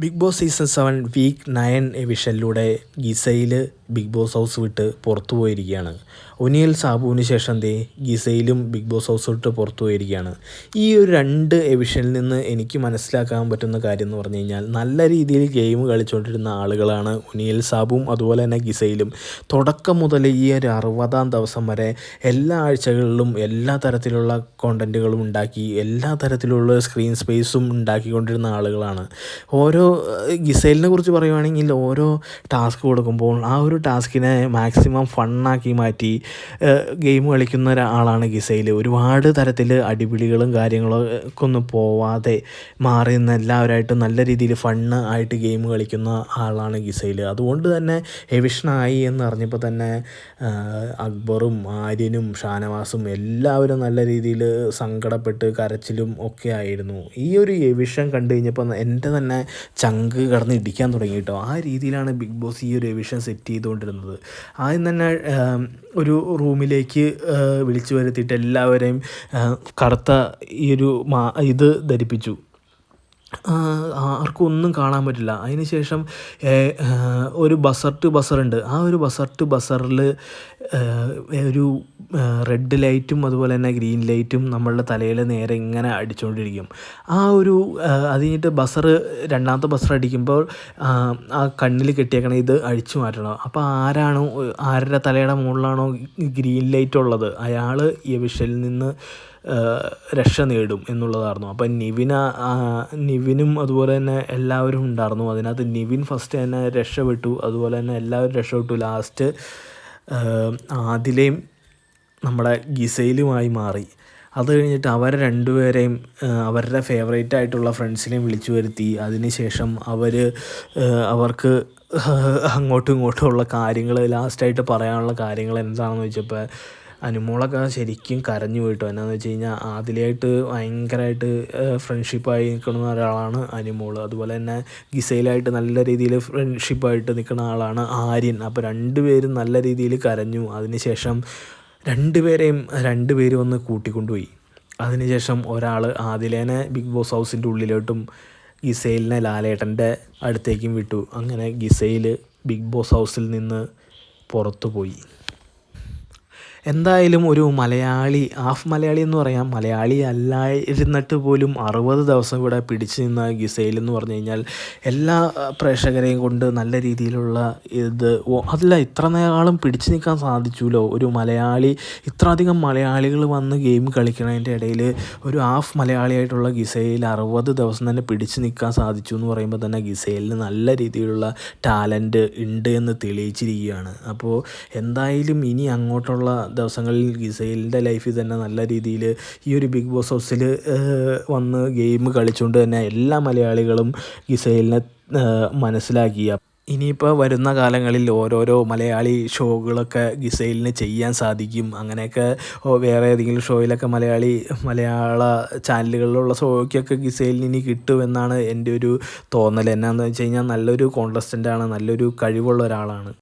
Bigg Boss season seven week nine എവിഷനിലൂടെ ഗിസയിൽ Bigg Boss house വിട്ട് പുറത്തു പോയിരിക്കുകയാണ്. ഒനിയൽ സാബുവിന് ശേഷം ദേ ഗിസയിലും ബിഗ് ബോസ് ഹൗസ് വിട്ട് പുറത്തു പോയിരിക്കുകയാണ്. ഈ ഒരു രണ്ട് എവിഷനിൽ നിന്ന് എനിക്ക് മനസ്സിലാക്കാൻ പറ്റുന്ന കാര്യം എന്ന് പറഞ്ഞു കഴിഞ്ഞാൽ നല്ല രീതിയിൽ ഗെയിം കളിച്ചുകൊണ്ടിരുന്ന ആളുകളാണ് ഒനിയൽ സാബുവും അതുപോലെ തന്നെ ഗിസയിലും. തുടക്കം മുതൽ ഈ ഒരു അറുപതാം ദിവസം വരെ എല്ലാ ആഴ്ചകളിലും എല്ലാ തരത്തിലുള്ള കോണ്ടന്റുകളും ഉണ്ടാക്കി എല്ലാ തരത്തിലുള്ള സ്ക്രീൻ സ്പേസും ഉണ്ടാക്കിക്കൊണ്ടിരുന്ന ആളുകളാണ്. ഓരോ ഗിസൈലിനെ കുറിച്ച് പറയുവാണെങ്കിൽ ഓരോ ടാസ്ക് കൊടുക്കുമ്പോൾ ആ ഒരു ടാസ്കിനെ മാക്സിമം ഫണ്ണാക്കി മാറ്റി ഗെയിം കളിക്കുന്ന ഒരാളാണ് ഗിസയിൽ ഒരുപാട് തരത്തിൽ അടിപിടികളും കാര്യങ്ങളൊക്കെ ഒന്നും പോവാതെ മാറി നിന്ന് എല്ലാവരായിട്ടും നല്ല രീതിയിൽ ഫണ്ണ് ആയിട്ട് ഗെയിം കളിക്കുന്ന ആളാണ് ഗിസയിൽ അതുകൊണ്ട് തന്നെ എവിഷനായി എന്ന് അറിഞ്ഞപ്പോൾ തന്നെ അക്ബറും ആര്യനും ഷാനവാസും എല്ലാവരും നല്ല രീതിയിൽ സങ്കടപ്പെട്ട് കരച്ചിലും ഒക്കെ ആയിരുന്നു. ഈ ഒരു എവിഷൻ കണ്ടു കഴിഞ്ഞപ്പോൾ എന്റെ തന്നെ ചങ്ക് കടന്ന് ഇടിക്കാൻ തുടങ്ങി കേട്ടോ. ആ രീതിയിലാണ് ബിഗ് ബോസ് ഈ ഒരു എവിഷൻ സെറ്റ് ചെയ്തുകൊണ്ടിരുന്നത്. ആദ്യം തന്നെ ഒരു റൂമിലേക്ക് വിളിച്ചു വരുത്തിയിട്ട് എല്ലാവരെയും കറുത്ത ഈ ഒരു ഇത് ധരിപ്പിച്ചു. ആർക്കും ഒന്നും കാണാൻ പറ്റില്ല. അതിന് ശേഷം ഒരു ബസർ ടു ബസറുണ്ട്. ആ ഒരു ബസർ ടു ബസറിൽ ഒരു റെഡ് ലൈറ്റും അതുപോലെ തന്നെ ഗ്രീൻ ലൈറ്റും നമ്മളുടെ തലയിൽ നേരെ ഇങ്ങനെ അടിച്ചുകൊണ്ടിരിക്കും ആ ഒരു അത് കഴിഞ്ഞിട്ട് ബസർ രണ്ടാമത്തെ ബസർ അടിക്കുമ്പോൾ ആ കണ്ണിൽ കെട്ടിയേക്കണ ഇത് അഴിച്ചു മാറ്റണം. അപ്പോൾ ആരാണോ ആരുടെ തലയുടെ മുകളിലാണോ ഗ്രീൻ ലൈറ്റ് ഉള്ളത്? അയാൾ ഈ വിഷയിൽ നിന്ന് രക്ഷ നേടും എന്നുള്ളതായിരുന്നു. അപ്പം നിവിന നിവിനും അതുപോലെ തന്നെ എല്ലാവരും ഉണ്ടായിരുന്നു. അതിനകത്ത് നിവിൻ ഫസ്റ്റ് തന്നെ രക്ഷപ്പെട്ടു. അതുപോലെ തന്നെ എല്ലാവരും രക്ഷപ്പെട്ടു. ലാസ്റ്റ് ആദിലയും നമ്മുടെ ഗിസയിലുമായി മാറി. അത് കഴിഞ്ഞിട്ട് അവരെ രണ്ടുപേരെയും അവരുടെ ഫേവറേറ്റ് ആയിട്ടുള്ള ഫ്രണ്ട്സിനെയും വിളിച്ചു വരുത്തി. അതിനുശേഷം അവർ അവർക്ക് അങ്ങോട്ടും ഇങ്ങോട്ടും ഉള്ള കാര്യങ്ങൾ ലാസ്റ്റായിട്ട് പറയാനുള്ള കാര്യങ്ങൾ എന്താണെന്ന് വെച്ചപ്പോൾ അനുമോളൊക്കെ ശരിക്കും കരഞ്ഞു പോയിട്ടോ. എന്നാന്ന് വെച്ച് കഴിഞ്ഞാൽ ആദ്യമായിട്ട് ഭയങ്കരമായിട്ട് ഫ്രണ്ട്ഷിപ്പായി നിൽക്കുന്ന ഒരാളാണ് അനുമോൾ അതുപോലെ തന്നെ ഗിസയിലായിട്ട് നല്ല രീതിയിൽ ഫ്രണ്ട്ഷിപ്പായിട്ട് നിൽക്കുന്ന ആളാണ് ആര്യൻ. അപ്പോൾ രണ്ടുപേരും നല്ല രീതിയിൽ കരഞ്ഞു. അതിനുശേഷം രണ്ടുപേരെയും രണ്ടുപേരും ഒന്ന് കൂട്ടിക്കൊണ്ടുപോയി. അതിനുശേഷം ഒരാൾ ആദിലേനെ ബിഗ് ബോസ് ഹൗസിന്റെ ഉള്ളിലോട്ടും ഗിസൈലിനെ ലാലേട്ടന്റെ അടുത്തേക്കും വിട്ടു. അങ്ങനെ ഗിസൈൽ ബിഗ് ബോസ് ഹൗസിൽ നിന്ന് പുറത്തു പോയി എന്തായാലും ഒരു മലയാളി ഹാഫ് മലയാളി എന്ന് പറയാം മലയാളി അല്ലായിരുന്നിട്ട് പോലും അറുപത് ദിവസം ഇവിടെ പിടിച്ചു നിന്ന ഗിസൈൽ എന്ന് പറഞ്ഞു കഴിഞ്ഞാൽ എല്ലാ പ്രേക്ഷകരെയും കൊണ്ട് നല്ല രീതിയിലുള്ള ഇത് അതല്ല ഇത്ര നേരം പിടിച്ചു നിൽക്കാൻ സാധിച്ചുല്ലോ ഒരു മലയാളി ഇത്രയധികം മലയാളികൾ വന്ന് ഗെയിം കളിക്കുന്നതിന്റെ ഇടയിൽ ഒരു ഹാഫ് മലയാളിയായിട്ടുള്ള ഗിസൈൽ അറുപത് ദിവസം തന്നെ പിടിച്ചു നിൽക്കാൻ സാധിച്ചു എന്ന് പറയുമ്പോൾ തന്നെ ഗിസൈലിന് നല്ല രീതിയിലുള്ള ടാലന്റ് ഉണ്ട് എന്ന് തെളിയിച്ചിരിക്കുകയാണ്. അപ്പോൾ എന്തായാലും ഇനി അങ്ങോട്ടുള്ള ദിവസങ്ങളിൽ ഗിസൈലിന്റെ ലൈഫിൽ തന്നെ നല്ല രീതിയിൽ ഈ ഒരു ബിഗ് ബോസ് ഹൗസിൽ വന്ന് ഗെയിം കളിച്ചുകൊണ്ട് തന്നെ എല്ലാ മലയാളികളും ഗിസൈലിനെ മനസ്സിലാക്കി. ഇനിയിപ്പോൾ വരുന്ന കാലങ്ങളിൽ ഓരോരോ മലയാളി ഷോകളൊക്കെ ഗിസൈലിന് ചെയ്യാൻ സാധിക്കും. അങ്ങനെയൊക്കെ വേറെ ഏതെങ്കിലും ഷോയിലൊക്കെ മലയാളി മലയാള ചാനലുകളിലുള്ള ഷോയ്ക്കൊക്കെ ഗിസൈലിന് ഇനി കിട്ടുമെന്നാണ് എന്റെ ഒരു തോന്നൽ. എന്നാന്ന് വെച്ച് കഴിഞ്ഞാൽ നല്ലൊരു കോൺടസ്റ്റന്റാണ് നല്ലൊരു കഴിവുള്ള ഒരാളാണ്.